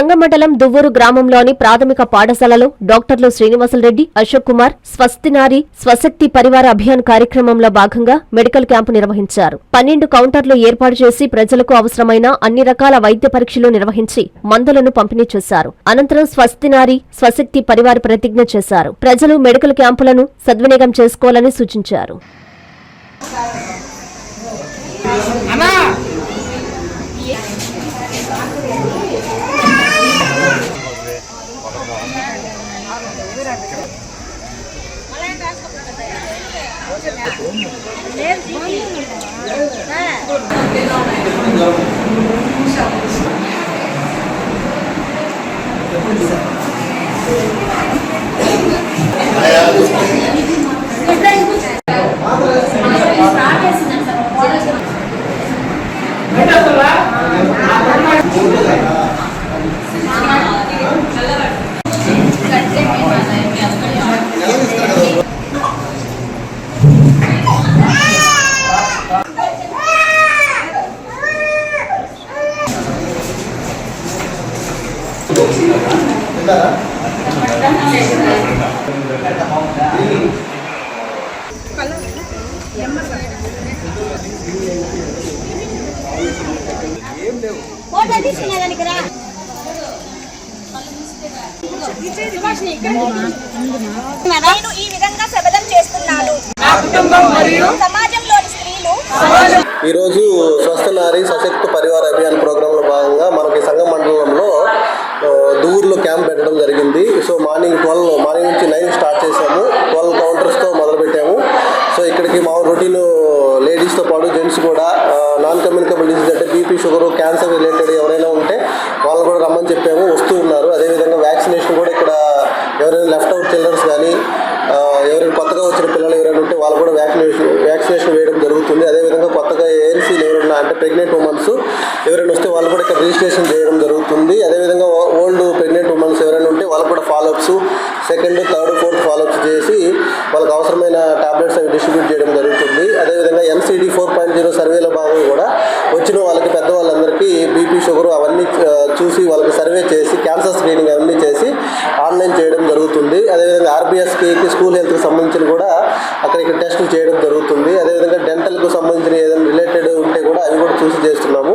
సంగమండలం దువ్వూరు గ్రామంలోని ప్రాథమిక పాఠశాలలో డాక్టర్లు శ్రీనివాసులరెడ్డి అశోక్ కుమార్ స్వస్తినారి స్వశక్తి పరివార అభియాన్ కార్యక్రమంలో భాగంగా మెడికల్ క్యాంపు నిర్వహించారు. పన్నెండు కౌంటర్లు ఏర్పాటు చేసి ప్రజలకు అవసరమైన అన్ని రకాల వైద్య పరీక్షలు నిర్వహించి మందులను పంపిణీ చేశారు. అనంతరం స్వస్తినారి స్వశక్తి పరివార ప్రతిజ్ఞ చేశారు. ప్రజలు మెడికల్ క్యాంపులను సద్వినియోగం చేసుకోవాలని సూచించారు. ఫోటో 嗯好的 నేను ఈ విధంగా శపథం చేస్తున్నాను. సమాజంలోని స్త్రీలు ఈరోజు స్వస్థ నారీ సశక్త పరివార అభియాన్ ప్రోగ్రాంలో భాగంగా మనకి సంఘ మండలంలో దూర్లో క్యాంప్ పెట్టడం జరిగింది. సో మార్నింగ్ ట్వెల్వ్ మార్నింగ్ నుంచి నైన్ స్టార్ట్ చేసాము ట్వెల్వ్ కౌంటర్స్తో మొదలుపెట్టాము. సో ఇక్కడికి మా రొటీన్ లేడీస్తో పాటు జెంట్స్ కూడా నాన్ కమ్యూనికబుల్ డిసీజ్ అంటే బీపీ షుగర్ క్యాన్సర్ రిలేటెడ్ ఎవరైనా ఉంటే వాళ్ళు కూడా రమ్మని చెప్పాము వస్తూ ఉన్నారు. అదేవిధంగా వ్యాక్సినేషన్ కూడా ఇక్కడ ఎవరైనా లెఫ్ట్ అవుట్ చిల్డ్రన్స్ కానీ ఎవరైనా కొత్తగా వచ్చిన పిల్లలు ఎవరైనా ఉంటే వాళ్ళు కూడా వ్యాక్సినేషన్ వ్యాక్సినేషన్ వేయడం జరుగుతుంది. అదేవిధంగా కొత్తగా ఏఎన్సీలు ఎవరైనా అంటే ప్రెగ్నెంట్ ఉమెన్స్ ఎవరైనా వస్తే వాళ్ళు కూడా ఇక్కడ రిజిస్ట్రేషన్ చేయడం జరుగుతుంది. అదేవిధంగా సెకండ్ థర్డ్ ఫోర్త్ ఫాలోఅప్స్ చేసి వాళ్ళకి అవసరమైన టాబ్లెట్స్ అవి డిస్ట్రిబ్యూట్ చేయడం జరుగుతుంది. అదేవిధంగా ఎన్సీడీ ఫోర్ పాయింట్ జీరో సర్వేలో భాగంగా కూడా వచ్చిన వాళ్ళకి పెద్దవాళ్ళందరికీ బీపీ షుగర్ అవన్నీ చూసి వాళ్ళకి సర్వే చేసి క్యాన్సర్ స్క్రీనింగ్ అవన్నీ చేసి ఆన్లైన్ చేయడం జరుగుతుంది. అదేవిధంగా ఆర్బీఎస్కి స్కూల్ హెల్త్కి సంబంధించిన కూడా అక్కడ ఇక్కడ టెస్టులు చేయడం జరుగుతుంది. అదేవిధంగా డెంటల్కు సంబంధించిన ఏదైనా రిలేటెడ్ ఉంటే కూడా అవి కూడా చూసి చేస్తున్నాము.